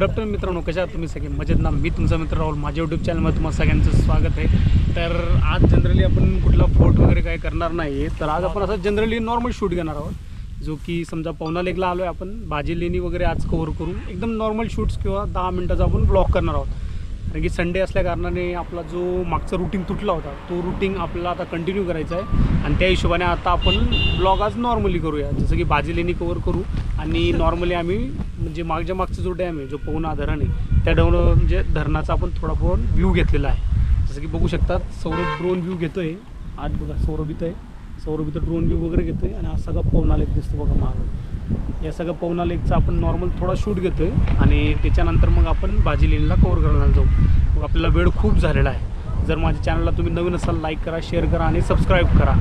Good afternoon मित्रांनो. कशा तुम्ही सगळे? मजेत ना? मी तुमचा मित्र राहुल. माझ्या यूट्यूब चॅनलमध्ये तुम्हाला सगळ्यांचं स्वागत आहे. तर आज जनरली आपण कुठला फोट वगैरे काय करणार नाही तर आज आपण असं जनरली नॉर्मल शूट घेणार आहोत. जो की समजा पवना लेकला आलो आहे आपण. भाजी लेणी वगैरे आज कव्हर करून एकदम नॉर्मल शूट्स किंवा दहा मिनटाचा आपण ब्लॉक करणार आहोत. कारण की संडे असल्या कारणाने आपला जो मागचा रुटीन तुटला होता तो रुटीन आपला आता कंटिन्यू करायचा आहे. आणि त्या हिशोबाने आता आपण ब्लॉग आज नॉर्मली करूया. जसं की भाजी लेणी कवर करू आणि नॉर्मली आम्ही म्हणजे मागच्या मागचा जो डॅम आहे जो पवना धरण आहे त्या डॅम म्हणजे धरणाचा आपण थोडाफार व्ह्यू घेतलेला आहे. जसं की बघू शकतात सौरभ ड्रोन व्ह्यू घेतो आहे आज बघा सौरभ इथं आहे. सौरभ इथं ड्रोन व्ह्यू वगैरे घेतो आहे आणि हा सगळा पवनाला दिसतो बघा माग. या सगळं पवना लेकचा आपण नॉर्मल थोडा शूट घेतो आहे आणि त्याच्यानंतर मग आपण भाजी लेनला कवर करायला जाऊ. मग आपल्याला वेळ खूप झालेला आहे. जर माझ्या चॅनलला तुम्ही नवीन असाल लाईक करा शेअर करा आणि सबस्क्राईब करा.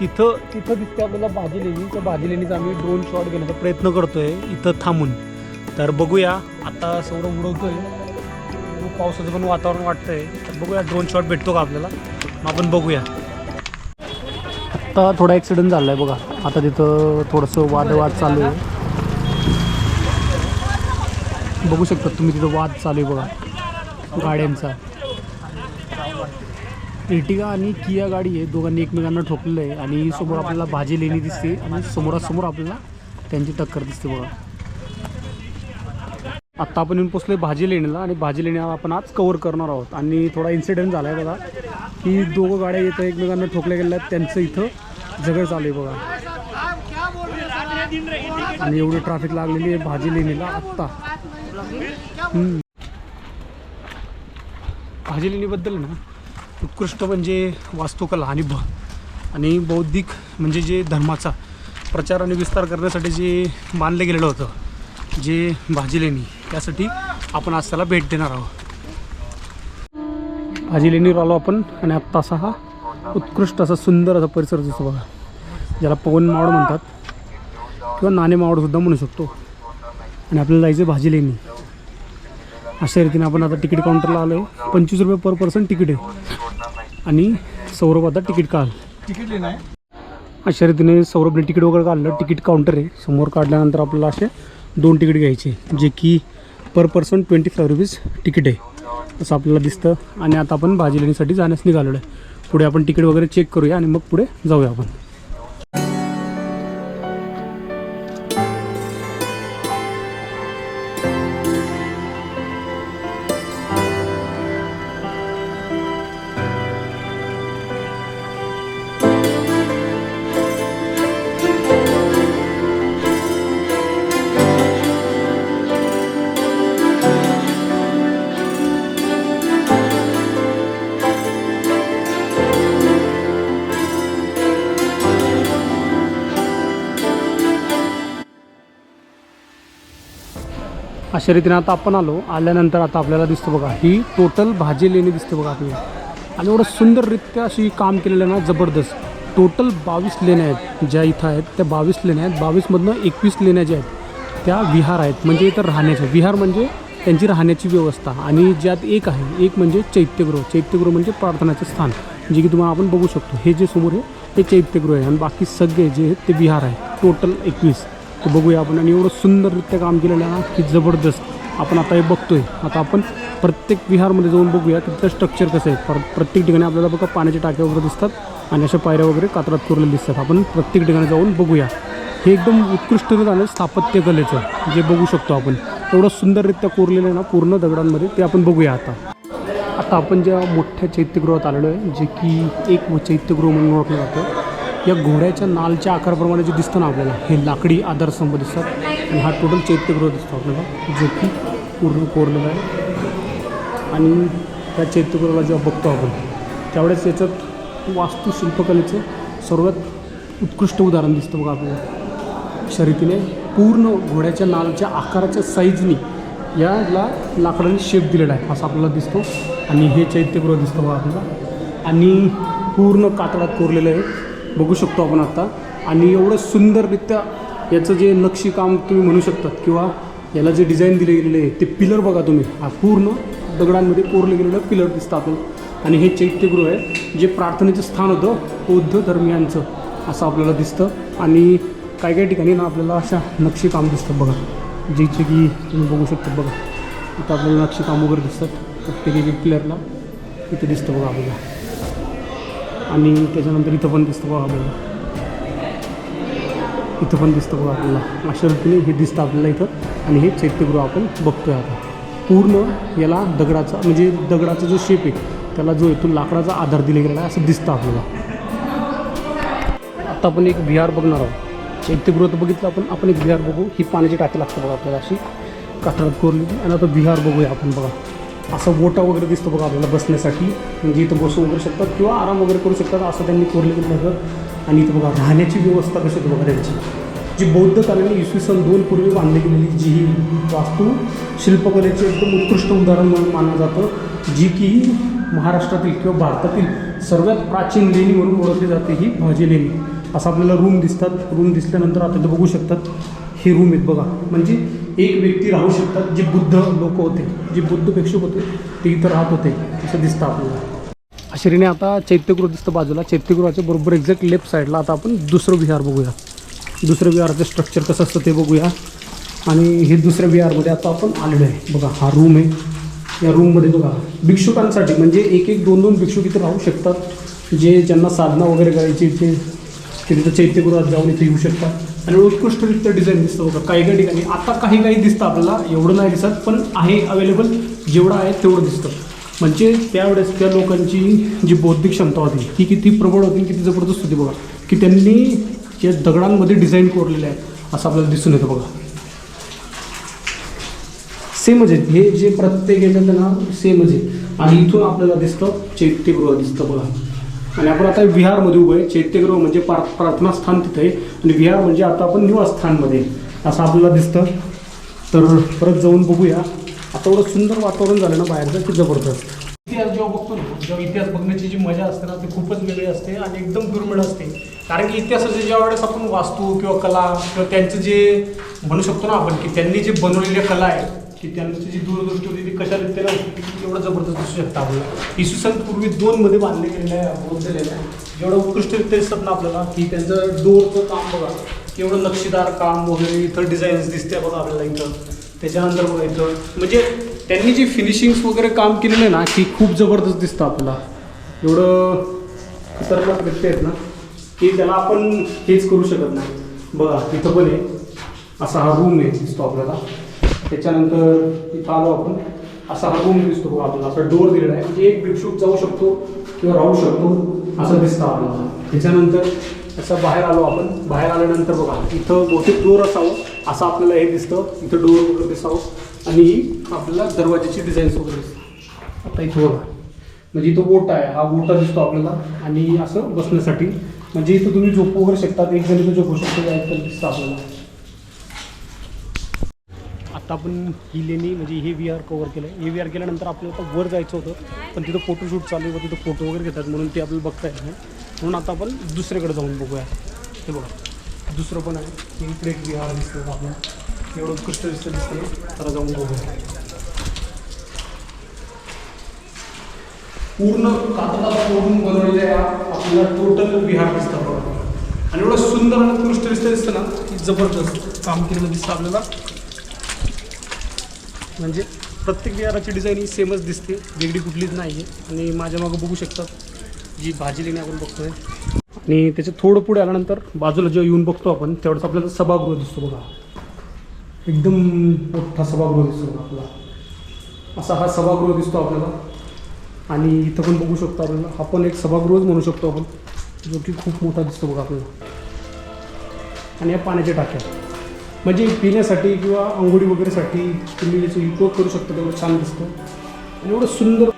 तिथं तिथं दिसते आपल्याला भाजी लेणी तर भाजी लेणीचा आम्ही ड्रोन शॉट घेण्याचा प्रयत्न करतोय इथं थांबून. तर बघूया आता सौरभ उडवतोय पावसाचं पण वातावरण वाटतंय. तर बघूया ड्रोन शॉट भेटतो का आपल्याला? मग आपण बघूया. आत्ता थोडा ॲक्सिडेंट झाला आहे बघा. आता तिथं थोडंसं वादवाद चालू आहे. बघू शकता तुम्ही तिथं वाद चालू आहे बघा. गाड्यांचा. इर्टिगा आणि किया गाडी आहे दोघांनी एकमेकांना ठोकलेलं आहे आणि समोर आपल्याला भाजी लेणी दिसते आणि समोरासमोर आपल्याला त्यांची टक्कर दिसते बघा. आत्ता आपण येऊन पोचलोय भाजी लेणीला आणि भाजी लेणी आपण आज कवर करणार आहोत. आणि थोडा इन्सिडेंट झाला आहे बघा की दोघं गाड्या इथं एकमेकांना ठोकल्या गेल्या त्यांचं इथं झगड चालू आहे बघा. आणि एवढी ट्रॅफिक लागलेली आहे भाजी लेणीला आत्ता. भाजी लेणीबद्दल ना? उत्कृष्ट म्हणजे वास्तुकला आणि ब आणि बौद्धिक म्हणजे जे धर्माचा प्रचार आणि विस्तार करण्यासाठी जे मानलं गेलेलं होतं जे भाजी लेणी त्यासाठी आपण आज त्याला भेट देणार आहोत. भाजी लेणीवर आलो आपण आणि आत्ता असा हा उत्कृष्ट असा सुंदर असा परिसर दिसतो बघा ज्याला पवन मावड म्हणतात किंवा नाणे मावडसुद्धा म्हणू शकतो. आणि आपल्याला जायचं भाजी लेणी अशा रीतीने आपण आता तिकीट काउंटरला आलो. आहे पंचवीस रुपये पर पर्सन तिकीट आहे. आणि सौरभ आता तिकीट काढ. तिकीट अशा रीतीने सौरभने तिकीट वगैरे काढलं. तिकीट काउंटर आहे. समोर काढल्यानंतर आपल्याला असे दोन तिकीट घ्यायचे जे की per person twenty five rupees ticket आहे. असं आपल्याला दिसतं. आणि आता आपण भाजी लेण्यासाठी जाण्यास निघालेलो आहे. पुढे आपण तिकीट वगैरे चेक करूया आणि मग पुढे जाऊया आपण. शर्यतीनं आता आपण आलो. आल्यानंतर आता आपल्याला दिसतं बघा ही टोटल भाजी लेणी दिसते बघा आपल्याला. आणि एवढं सुंदररित्या अशी काम केलेलं आहे ना जबरदस्त. टोटल बावीस लेण्या आहेत ज्या इथं आहेत. त्या बावीस लेण्या आहेत. बावीसमधनं एकवीस लेण्या ज्या आहेत त्या विहार आहेत. म्हणजे इथं राहण्याच्या. विहार म्हणजे त्यांची राहण्याची व्यवस्था. आणि ज्यात एक आहे एक म्हणजे चैत्यगृह. चैत्यगृह म्हणजे प्रार्थनाचं स्थान. जे की तुम्हाला आपण बघू शकतो. हे जे समोर आहे ते चैत्यगृह आहे. आणि बाकी सगळे जे आहेत ते विहार आहे टोटल एकवीस. ते बघूया आपण. आणि एवढं सुंदररित्या काम केलेलं आहे ना की जबरदस्त. आपण आता हे बघतोय. आता आपण प्रत्येक विहारमध्ये जाऊन बघूया की तिथं स्ट्रक्चर कसं आहे. पर प्रत्येक ठिकाणी आपल्याला बघा पाण्याचे टाके वगैरे दिसतात आणि अशा पायऱ्या वगैरे कात्रात कोरलेले दिसतात. आपण प्रत्येक ठिकाणी जाऊन बघूया. हे एकदम उत्कृष्ट झालं स्थापत्य कलेचं जे बघू शकतो आपण. एवढं सुंदररित्या कोरलेलं आहे ना पूर्ण दगडांमध्ये ते आपण बघूया आता. आता आपण ज्या मोठ्या चैत्यगृहात आलेलो आहे जे की एक चैत्यगृह म्हणून ओळखलं जातं या घोड्याच्या नालच्या आकाराप्रमाणे जे दिसतं ना आपल्याला हे लाकडी आधारस्तंभ दिसतात. आणि हा टोटल चैत्यगृह दिसतो आपल्याला जो की पूर्ण कोरलेला आहे. आणि त्या चैत्यगृहाला जेव्हा बघतो आपण त्यावेळेस याच्यात वास्तुशिल्पकलेचं सर्वात उत्कृष्ट उदाहरण दिसतं बघा आपल्याला. अशा रीतीने पूर्ण घोड्याच्या नालच्या आकाराच्या साईजनी याला लाकडाने शेप दिलेला आहे असं आपल्याला दिसतो. आणि हे चैत्यगृह दिसतं बघा आपल्याला. आणि पूर्ण कातडात कोरलेलं आहे. बघू शकतो आपण आता. आणि एवढं सुंदररित्या याचं जे नक्षीकाम तुम्ही म्हणू शकतात किंवा याला जे डिझाईन दिले गेलेले आहे ते पिलर बघा तुम्ही. हा पूर्ण दगडांमध्ये कोरले गेलेलं पिलर दिसतं आपल्याला. आणि हे चैत्यगृह आहे जे प्रार्थनेचं स्थान होतं बौद्ध धर्मियांचं असं आपल्याला दिसतं. आणि काही काही ठिकाणी ना आपल्याला अशा नक्षीकाम दिसतं बघा. ज्याचे की तुम्ही बघू शकता बघा. इथं आपल्याला नक्षीकाम वगैरे दिसतात. प्रत्येक एक एक प्लेअरला इथं दिसतं बघा आपल्याला. आणि त्याच्यानंतर इथं पण दिसतं बघा आपल्याला. इथं पण दिसतं बघा आपल्याला. अशा रीतीने हे दिसतं आपल्याला इथं. आणि हे चैत्यगृह आपण बघतोय आता. पूर्ण याला दगडाचा म्हणजे दगडाचा जो शेप आहे त्याला जो इथून लाकडाचा आधार दिला गेलेला आहे असं दिसतं आपल्याला. आता आपण एक विहार बघणार आहोत. चैत्यगृह तर बघितलं आपण. आपण एक विहार बघू. ही पाण्याची टाकी लागतं बघा आपल्याला अशी. कातरात कोरलेली. आणि आता विहार बघूया आपण बघा. असं बोटा वगैरे दिसतो बघा आपल्याला बसण्यासाठी. म्हणजे इथं बसू वगैरे शकतात किंवा आराम वगैरे करू शकतात असं त्यांनी कोरलेलं घर. आणि इथं बघा राहण्याची व्यवस्था कशी होती बघा त्यांची. जी बौद्ध कालाने इसवी सन दोन पूर्वी बांधली गेलेली जी ही वास्तू शिल्पकलेचे एकदम उत्कृष्ट उदाहरण म्हणून मानलं जातं. जी की महाराष्ट्रातील किंवा भारतातील सर्वात प्राचीन लेणी म्हणून ओळखली जाते ही भाजी लेणी असं आपल्याला रूम दिसतात. रूम दिसल्यानंतर आता ते बघू शकतात. ही रूम आहेत बघा. म्हणजे एक व्यक्ती राहू शकतात जे बुद्ध लोक होते जे बुद्ध भिक्षुक होते ते इथं राहत होते असं दिसतं आपल्याला. अशरीने आता चैत्यगृह दिसतं बाजूला चैत्यगृहाच्या बरोबर एक्झॅक्ट लेफ्ट साईडला आता आपण दुसरं विहार बघूया. दुसरं विहाराचं स्ट्रक्चर कसं असतं ते बघूया. आणि हे दुसऱ्या विहारमध्ये आता आपण आलेलो आहे. बघा हा रूम आहे. या रूममध्ये बघा भिक्षुकांसाठी म्हणजे एक एक दोन दोन भिक्षुक इथे राहू शकतात. जे ज्यांना साधना वगैरे करायची इथे ते तिथं चैत्यगृहात जाऊन इथे येऊ शकतात. आणि उत्कृष्टरित्या डिझाईन दिसतं बघा. काही काही ठिकाणी. आता काही काही दिसतं आपल्याला एवढं नाही दिसत पण आहे अवेलेबल जेवढं आहे तेवढं दिसतं. म्हणजे त्यावेळेस त्या लोकांची जी बौद्धिक क्षमता होती ती किती प्रबळ होती किती जबरदस्त होती बघा. की त्यांनी या दगडांमध्ये डिझाईन कोरलेलं आहे असं आपल्याला दिसून येतं बघा. सेमच आहेत हे जे प्रत्येक येतात ना सेमच आहे आणि इथून आपल्याला दिसतं चैत्यगृह दिसतं बघा. आणि आपण आता विहारमध्ये उभं आहे. चैत्यगृह म्हणजे प्रार प्रार्थना स्थान तिथं आहे. आणि विहार म्हणजे आता आपण निवासस्थानमध्ये असं आपल्याला दिसतं. तर परत जाऊन बघूया. आता एवढं सुंदर वातावरण झालं ना बाहेरचं की जबरदस्त इतिहास जेव्हा बघतो ना जेव्हा इतिहास बघण्याची जी मजा असते ना ती खूपच वेगळी असते आणि एकदम दुर्मिळ असते. कारण की इतिहासाचे ज्या वेळेस आपण वास्तू किंवा कला किंवा त्यांचं जे म्हणू शकतो ना आपण की त्यांनी जे बनवलेल्या कला आहे की त्यांची जी दूरदृष्टी होती ती कशा त्याला एवढं जबरदस्त दिसू शकतं आपल्याला. इसवी सन पूर्वी दोनमध्ये बांधले गेलेल्या बौद्ध आहे. जेवढं उत्कृष्टरित्या दिसतात ना आपल्याला की त्यांचं डोरचं काम बघा. एवढं नक्षीदार काम वगैरे इथं डिझाईन्स दिसते बघा आपल्याला इथं. त्याच्यानंतर बघा इथं. म्हणजे त्यांनी जी फिनिशिंग्स वगैरे काम केलेलं आहे ना की खूप जबरदस्त दिसतं आपल्याला. एवढं खतरनाक व्यक्ती आहेत ना की त्याला आपण हेच करू शकत नाही. बघा इथं पण आहे. असा हा रूम आहे दिसतो आपल्याला. त्याच्यानंतर इथं आलो आपण. असा हा रूम दिसतो बघा आपल्याला. असा डोर दिलेला आहे. म्हणजे एक भिक्षुक जाऊ शकतो किंवा राहू शकतो असं दिसतं आपल्याला. त्याच्यानंतर असं बाहेर आलो आपण. बाहेर आल्यानंतर बघा इथं बहुतेक डोर असावं. असं आपल्याला हे दिसतं. इथं डोर वगैरे दिसावं. आणि ही आपल्याला दरवाजाची डिझाईन्स वगैरे दिसतं आता इथं बघा. म्हणजे इथं बोट आहे. हा बोटा दिसतो आपल्याला. आणि असं बसण्यासाठी. म्हणजे इथं तुम्ही झोपू वगैरे शकतात. एक जण इथं झोपू शकतो. या दिसतं आपल्याला. आता आपण ही लेणी म्हणजे हे व्ही आर कवर केलं हे व्ही आर केल्यानंतर आपल्याला आता वर जायचं होतं. पण तिथं फोटोशूट चालू आहे व तिथं फोटो वगैरे घेतात म्हणून ते आपल्याला बघता येत नाही. म्हणून आता आपण दुसरीकडे जाऊन बघूया. हे बघा. दुसरं पण आहे. हे इकडे एक विहार दिसतं आपल्याला एवढं उत्कृष्ट दिसतं दिसतं तर जाऊन बघूया. पूर्ण कातडा सोडून बनवलेल्या आपल्याला टोटल विहार दिसतं बघा. आणि एवढं सुंदर आणि उत्कृष्ट दिसतं दिसतं ना की जबरदस्त काम केलेलं दिसतं आपल्याला. म्हणजे प्रत्येक विहाराची डिझाईन ही सेमच दिसते वेगळी कुठलीच नाही आहे आणि माझ्या मागं बघू शकतात जी भाजी लेणी आपण बघतोय. आणि त्याच्या थोडं पुढे आल्यानंतर बाजूला जेव्हा येऊन बघतो आपण तेवढंच आपल्याला सभागृह दिसतो बघा. एकदम मोठा सभागृह दिसतो बघा आपला. असा हा सभागृह दिसतो आपल्याला. आणि इथं पण बघू शकतो आपल्याला हा पण एक सभागृहच म्हणू शकतो आपण जो की खूप मोठा दिसतो बघा आपल्याला. आणि या पाण्याच्या टाक्या. म्हणजे पिण्यासाठी किंवा आंघोळी वगैरेसाठी तुम्ही याचा उपयोग करू शकता तेवढं छान दिसतं. आणि एवढं सुंदर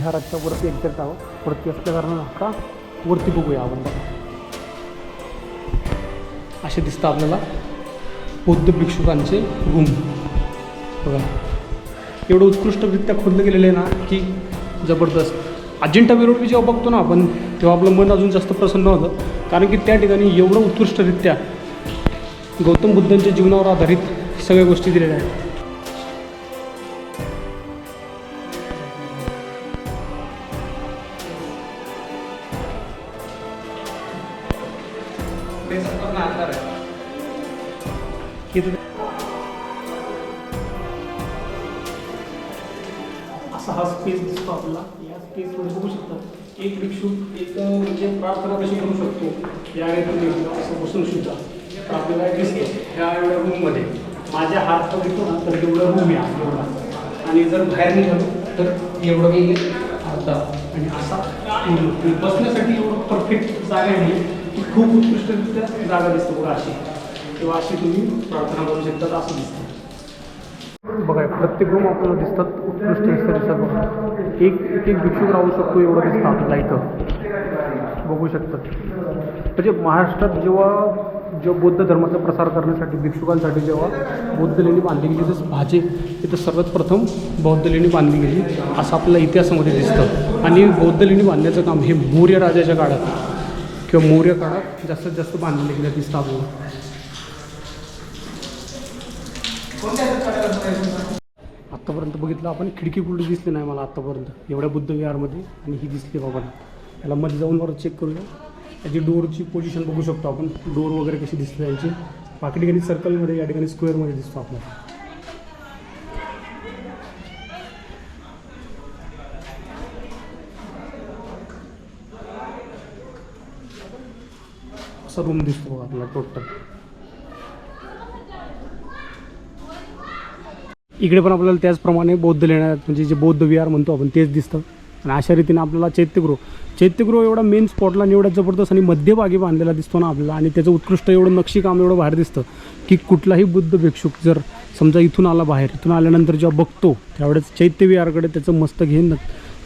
विहाराच्या वरती एक्झॅक्ट आहोत वरती असल्या कारणानं का वरती बघूया आपण. असे दिसतं आपल्याला बौद्ध भिक्षुकांचे रूम बघा. एवढं उत्कृष्टरित्या खोदलं गेलेलं आहे ना की जबरदस्त. अजिंठा वेरूळ जेव्हा बघतो ना आपण तेव्हा आपलं मन अजून जास्त प्रसन्न होतं. कारण की त्या ठिकाणी एवढं उत्कृष्टरित्या गौतम बुद्धांच्या जीवनावर आधारित सगळ्या गोष्टी दिलेल्या आहेत. इथं असा हा स्पेस दिसतो आपल्याला या स्पेसमध्ये बघू शकता एक भिक्षू एक म्हणजे प्रार्थना कशी करू शकतो? या असं बसून सुद्धा. तर आपल्याला दिसतो ह्या एवढ्या रूममध्ये माझ्या हात बघितलो ना तर एवढं रूम आहे एवढा आणि जर बाहेर निघालो तर एवढं मी आता आणि असा बसण्यासाठी एवढं परफेक्ट जागा आहे की खूप उत्कृष्टरित्या जागा दिसतो बघा अशी. किंवा अशी तुम्ही प्रार्थना करू शकता असं दिसतं बघा प्रत्येक रूम आपल्याला दिसतात उत्कृष्ट दिसतात बघा. एक एक एक भिक्षुक राहू शकतो एवढं दिसतं आपल्याला इथं. बघू शकतात म्हणजे महाराष्ट्रात जेव्हा जेव्हा बौद्ध धर्माचा प्रसार करण्यासाठी भिक्षुकांसाठी जेव्हा बौद्ध लेणी बांधली गेली तसं भाजे तिथं सर्वात प्रथम बौद्ध लेणी बांधली गेली असं आपल्याला इतिहासामध्ये दिसतं. आणि बौद्ध लेणी बांधण्याचं काम हे मौर्य राजाच्या काळात किंवा मौर्य काळात जास्तीत जास्त बांधले गेलं दिसतं आपल्याला. आत्तापर्यंत बघितलं आपण खिडकी कुठली दिसली नाही मला आत्तापर्यंत. एवढ्या बुद्ध विहारमध्ये आणि ही दिसली बाबा याला मध्ये जाऊन बरं चेक करूया. याची डोअरची पोझिशन बघू शकतो आपण. डोअर वगैरे कशी दिसते यांची. बाकी ठिकाणी सर्कलमध्ये या ठिकाणी स्क्वेअरमध्ये दिसतो आपल्याला असा रूम दिसतो बघा आपल्याला टोटल इकडे पण आपल्याला त्याचप्रमाणे बौद्ध लेण्यात म्हणजे जे बौद्ध विहार म्हणतो आपण तेच दिसतं. आणि अशा रीतीने आपल्याला चैत्यगृह चैत्यगृह एवढा मेन स्पॉटला आणि एवढा जबरदस्त आणि मध्यभागी बांधलेला दिसतो ना आपल्याला. आणि त्याचं उत्कृष्ट एवढं नक्षीकाम एवढं बाहेर दिसतं की कुठलाही बुद्ध भिक्षुक जर समजा इथून आला बाहेर इथून आल्यानंतर जेव्हा बघतो त्यावेळेस चैत्य विहाराकडे त्याचं मस्त घेणं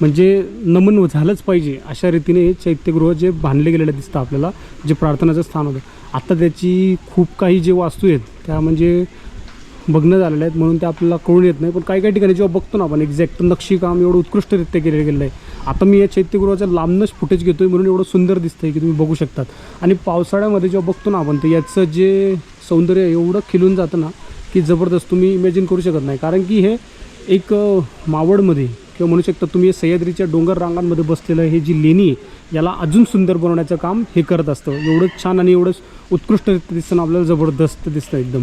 म्हणजे नमन झालंच पाहिजे. अशा रीतीने हे चैत्यगृह जे बांधले गेलेलं दिसतं आपल्याला जे प्रार्थनाचं स्थान होतं. आत्ता त्याची खूप काही जे वास्तू आहेत त्या म्हणजे बघणं झालेलं आहेत म्हणून ते आपल्याला कळून येत नाही. पण काही काही ठिकाणी जेव्हा बघतो ना आपण एक्झॅक्ट नक्षीकाम एवढं उत्कृष्टरित्या केलेलं गेलं आहे आता मी या चैत्यगृहाचं लांबनच फुटेज आहे म्हणून एवढं सुंदर दिसतं आहे की तुम्ही बघू शकतात. आणि पावसाळ्यामध्ये जेव्हा बघतो ना आपण तर याचं जे सौंदर्य एवढं खिलून जातं ना की जबरदस्त तुम्ही इमॅजिन करू शकत नाही. कारण की हे एक मावडमध्ये मावळमध्ये किंवा म्हणू शकता तुम्ही हे सह्याद्रीच्या डोंगर रांगांमध्ये बसलेलं हे जी लेणी आहे याला अजून सुंदर बनवण्याचं काम हे करत असतं. एवढंच छान आणि एवढंच उत्कृष्ट दिसतं आपल्याला जबरदस्त दिसतं एकदम.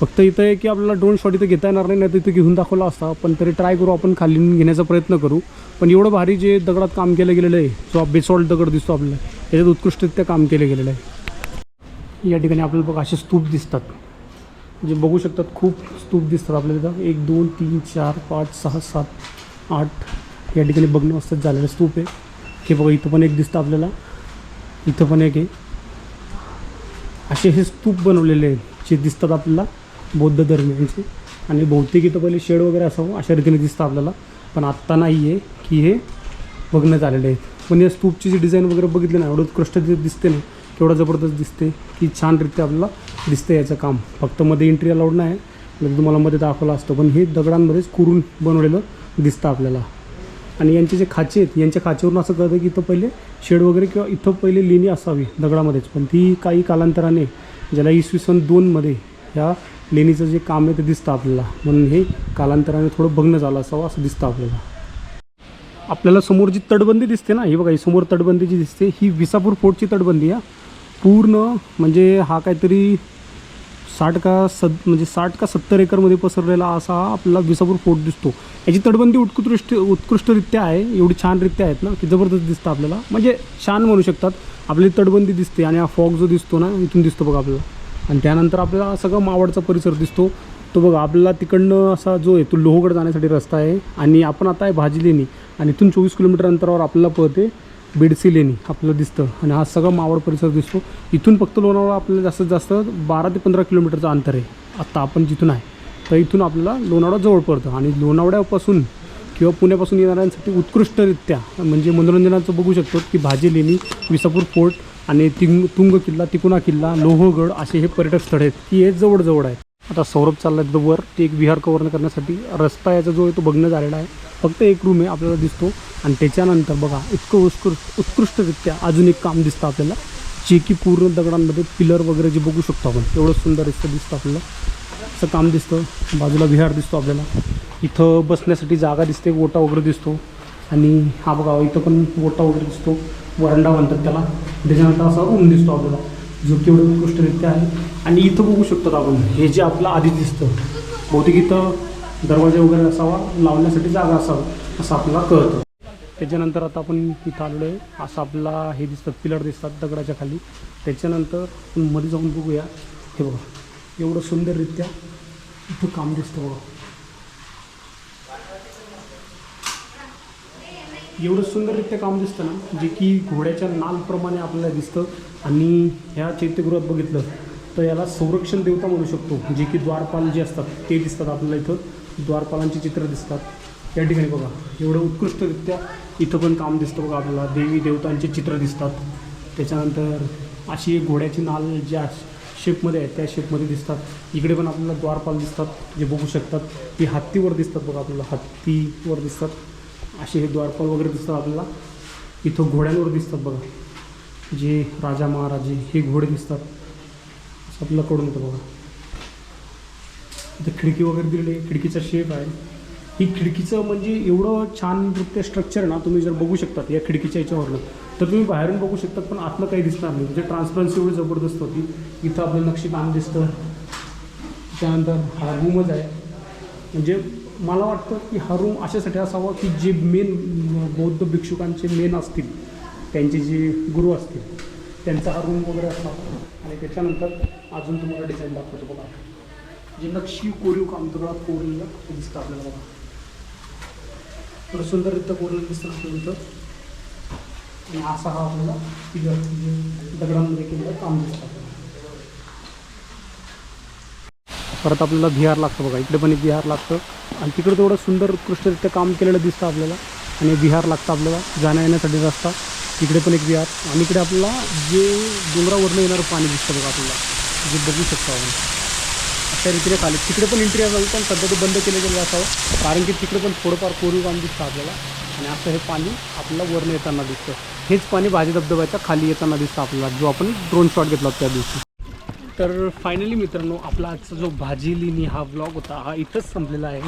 फक्त इथं आहे की आपल्याला ड्रोन शॉट इथं घेता येणार नाही नाही तर इथं घेऊन दाखवला असता. पण तरी ट्राय करू आपण खाली घेण्याचा प्रयत्न करू. पण एवढं भारी जे दगडात काम केलं गेलेलं आहे जो बेसॉल्ट दगड दिसतो आपल्याला त्याच्यात उत्कृष्टरित्या काम केलं गेलेलं आहे. या ठिकाणी आपल्याला बघा असे स्तूप दिसतात. जे बघू शकतात खूप स्तूप दिसतात आपल्याला इथं. एक दोन तीन चार पाच सहा सात आठ या ठिकाणी बघणं असतात झालेलं स्तूप आहे. हे बघा इथं पण एक दिसतं आपल्याला. इथं पण एक आहे. असे हे स्तूप बनवलेले आहेत जे दिसतात आपल्याला. बौद्ध धर्मियांची आणि बहुतेक इथं पहिले शेड वगैरे असावं अशा रीतीने दिसतं आपल्याला. पण आत्ता नाही आहे की हे बघण्यात आलेले आहेत. पण या स्तूपची जी डिझाईन वगैरे बघितली ना एवढं उत्कृष्ट जे दिसते ना केवढं जबरदस्त दिसते की छानरित्या आपल्याला दिसतं याचं काम. फक्त मध्ये एंट्री अलाउड नाही म्हणजे तुम्हाला मध्ये दाखवलं असतं पण हे दगडांमध्येच कुरून बनवलेलं दिसतं आपल्याला. आणि यांचे जे खाचे आहेत यांच्या खाचेवरून असं कळतं की इथं पहिले शेड वगैरे किंवा इथं पहिले लेणी असावी दगडामध्येच. पण ती काही कालांतराने ज्याला इसवी सन दोनमध्ये ह्या लेणीचं जे काम आहे ते दिसतं आपल्याला. म्हणून हे कालांतराने थोडं भग्न झालं असावं असं दिसतं आपल्याला. आपल्याला समोर जी तटबंदी दिसते ना ही बघा ही समोर तटबंदी जी दिसते ही विसापूर फोर्टची तटबंदी आहे. पूर्ण म्हणजे हा काहीतरी साठ का सद म्हणजे साठ का सत्तर एकरमध्ये पसरलेला असा हा आपला विसापूर फोर्ट दिसतो. याची तटबंदी उत्कृष्ट उत्कृष्टरित्या आहे एवढी छानरित्या आहेत ना की जबरदस्त दिसतं आपल्याला. म्हणजे छान म्हणू शकतात. आपली तटबंदी दिसते आणि हा फॉग जो दिसतो ना इथून दिसतो बघा आपल्याला. आणि त्यानंतर आपल्याला सगळं मावळचा परिसर दिसतो. तो बघा आपल्याला तिकडनं असा जो आहे तो लोहगड जाण्यासाठी रस्ता आहे आणि आपण आता आहे भाजी लेणी आणि इथून चोवीस किलोमीटर अंतरावर आपल्याला पळते बिडसी लेणी आपल्याला दिसतं आणि हा सगळा मावळ परिसर दिसतो. इथून फक्त लोणावळा आपल्याला जास्तीत जास्त बारा ते पंधरा किलोमीटरचं अंतर आहे. आत्ता आपण जिथून आहे तर इथून आपल्याला लोणावळा जवळ पडतं आणि लोणावळ्यापासून किंवा पुण्यापासून येणाऱ्यांसाठी उत्कृष्टरित्या म्हणजे मनोरंजनाचं बघू शकतो की भाजी लेणी विसापूर फोर्ट आणि तिंग तुंग किल्ला तिकुना किल्ला लोहगड असे हे पर्यटक स्थळ आहेत. की हे जवळजवळ आहेत आता सौरभ चालला आहे वर ते एक विहार कव्हर करण्यासाठी रस्ता याचा जो आहे तो बघणं झालेला आहे. फक्त एक रूम आहे आपल्याला दिसतो. आणि त्याच्यानंतर बघा इतकं उत्कृष्ट उत्कृष्टरित्या अजून एक काम दिसतं आपल्याला. जे की पूर्ण दगडांमध्ये पिलर वगैरे जे बघू शकतो आपण. एवढं सुंदर इथं दिसतं आपल्याला. असं काम दिसतं. बाजूला विहार दिसतो आपल्याला. इथं बसण्यासाठी जागा दिसते. ओटा वगैरे दिसतो. आणि हा बघा इथं पण ओटा वगैरे दिसतो. वरंडा म्हणतात त्याला. त्याच्यानंतर असा रूम दिसतो आपल्याला. जो की एवढं उत्कृष्टरित्या आहे. आणि इथं बघू शकतो आपण हे जे आपलं आधी दिसतं. बहुतेक इथं दरवाजा वगैरे असावा लावण्यासाठी जागा असावं असं आपल्याला कळतं. त्याच्यानंतर आता आपण इथं आलेलो आहे. असं आपला हे दिसतात पिलर दिसतात दगडाच्या खाली. त्याच्यानंतरमध्ये जाऊन बघूया. हे बघा एवढं सुंदररित्या इथं काम दिसतं बघा. एवढं सुंदररित्या काम दिसतं ना जे की घोड्याच्या नालप्रमाणे आपल्याला दिसतं. आणि ह्या चैत्यगृहात बघितलं तर याला संरक्षण देवता म्हणू शकतो जे की द्वारपाल जे असतात ते दिसतात आपल्याला इथं. द्वारपालांची चित्र दिसतात. या ठिकाणी बघा एवढं उत्कृष्टरित्या इथं पण काम दिसतं बघा आपल्याला. देवी देवतांचे चित्र दिसतात. त्याच्यानंतर अशी एक घोड्याची नाल ज्या शेपमध्ये आहे त्या शेपमध्ये दिसतात. इकडे पण आपल्याला द्वारपाल दिसतात जे बघू शकतात. ते हत्तीवर दिसतात बघा आपल्याला. हत्तीवर दिसतात. असे हे द्वारपाल वगैरे दिसतात आपल्याला. इथं घोड्यांवर दिसतात बघा. जे राजा महाराजे हे घोडे दिसतात. असं आपल्याला कळून येतं बघा. इथं खिडकी वगैरे दिलेली आहे. खिडकीचा शेप आहे. ही खिडकीचं म्हणजे एवढं छान नृत्य स्ट्रक्चर ना तुम्ही जर बघू शकतात या खिडकीच्या याच्यावरनं तर तुम्ही बाहेरून बघू शकतात पण आतलं काही दिसणार नाही. म्हणजे ट्रान्सपरन्सी एवढी जबरदस्त होती. इथं आपलं नक्षीकाम दिसतं. त्यानंतर हा रूमच आहे. म्हणजे मला वाटतं की हा रूम अशासाठी असावा की जे मेन बौद्ध भिक्षुकांचे मेन असतील त्यांचे जे गुरु असतील त्यांचा हा रूम वगैरे असावा. आणि त्याच्यानंतर अजून तुम्हाला डिझाईन दाखवतो बघा. जे नक्षी कोरीव काम दगडात कोरलेलं ते दिसतं आपल्याला बघा. तर सुंदररित्या कोरलेलं दिसतं आपल्यानंतर आणि असा हा आपल्याला म्हणजे दगडांमध्ये केलेलं काम दिसतं आपल्याला परत आपल्याला बिहार लागतं बघा इकडे पण एक बिहार लागतं. आणि तिकडं तेवढं सुंदर उत्कृष्टरित्या काम केलेलं दिसतं आपल्याला. आणि बिहार लागतं आपल्याला जाण्या येण्यासाठी रस्ता. तिकडे पण एक बिहार आणि इकडे आपल्याला जे डोंगरावरनं येणारं पाणी दिसतं बघा आपल्याला. जे बघू शकतो आपण. अशा रीतीने चालेल तिकडे पण एंट्री असावी पण सध्या ते बंद केलं गेलं असावं. कारण की तिकडे पण थोडंफार कोरीव काम दिसतं आपल्याला. आणि असं हे पाणी आपल्याला वरनं येताना दिसतं. हेच पाणी भाजी धबधब्याच्या खाली येताना दिसतं आपल्याला. जो आपण ड्रोन शॉट घेतला त्या दिवशी. तर फायनली मित्रांनो आपला आजचा जो भाजीलिनी हा ब्लॉग होता हा इथंच संपलेला आहे.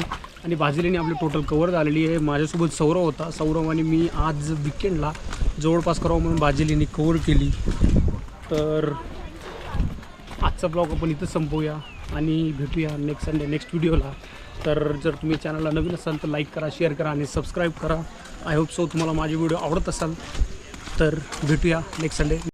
आणि भाजीलिनी आपली टोटल कवर झालेली आहे. माझ्यासोबत सौरव होता. सौरव आणि मी आज विकेंडला जवळपास करावं म्हणून भाजीलिनी कवर केली. तर आजचा ब्लॉग आपण इथं संपवूया आणि भेटूया नेक्स्ट संडे नेक्स्ट व्हिडिओला तर जर तुम्ही चॅनलला नवीन असाल तर लाईक करा शेअर करा आणि सबस्क्राईब करा. आय होप सो तुम्हाला माझे व्हिडिओ आवडत असाल. तर भेटूया नेक्स्ट संडे